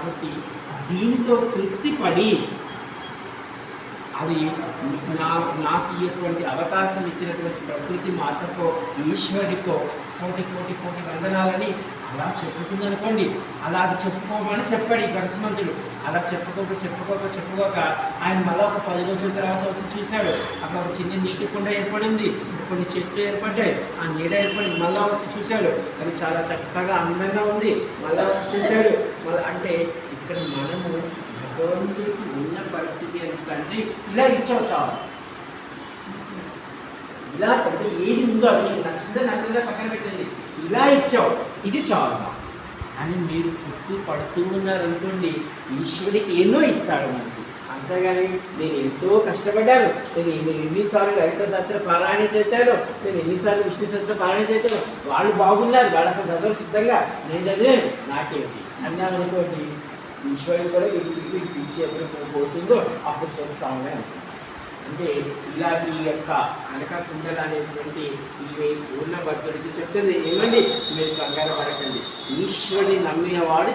కాబట్టి దీనితో తృప్తి పడి అది నా నాకు ఇటువంటి అవకాశం ఇచ్చినటువంటి ప్రకృతి మాతకో ఈశ్వరికో కోటి కోటి కోటి వందనాలని అలా చెప్పుకుంది అనుకోండి అలా అది చెప్పుకోమని చెప్పాడు ఈ గణసుమంతుడు అలా చెప్పుకోక చెప్పుకోక చెప్పుకోక ఆయన మళ్ళీ ఒక పది రోజుల తర్వాత వచ్చి చూశాడు. అక్కడ ఒక చిన్న నీటి కుండ ఏర్పడింది. కొన్ని చెట్లు ఏర్పడ్డాయి. ఆ నీడ ఏర్పడింది మళ్ళా వచ్చి చూశాడు. అది చాలా చక్కగా అందంగా ఉంది. మళ్ళా వచ్చి చూశాడు. మళ్ళీ అంటే ఇక్కడ మనము భగవంతుడికి ఉన్న పరిస్థితి ఎందుకంటే ఇలా ఇచ్చావు చాలు. ఇలా అంటే ఏది ఉందో అది మీకు నచ్చిందో నచ్చలేదా పక్కన పెట్టండి. ఇలా ఇచ్చావు. ఇది చాలా. అని మీరు చుట్టూ పడుతూ ఉన్నారనుకోండి ఈశ్వరుడికి ఎన్నో ఇస్తాడు మనకి. అంతేగాని నేను ఎంతో కష్టపడ్డాను. నేను ఎన్ని ఎన్నిసార్లు లలిత శాస్త్ర పారాయణ చేశాను. నేను ఎన్నిసార్లు విష్ణు శాస్త్ర పారాయణ చేశాను. వాళ్ళు బాగున్నారు. వాళ్ళు అసలు చదవరు సిద్ధంగా. నేను చదివాను. నాకేమిటి? అన్నాను అనుకోండి ఈశ్వరుడు కూడా వీడికి పిచ్చి ఎప్పుడు పోతుందో అప్పుడు చూస్తామని అనుకుంటున్నాను అంటే ఇలా యొక్క అనక కుండలు అనేటువంటి ఇవి పూర్ణ భక్తుడికి చెప్తుంది. ఏమండి? మీరు కంగారు పడకండి. ఈశ్వరుని నమ్మిన వాడు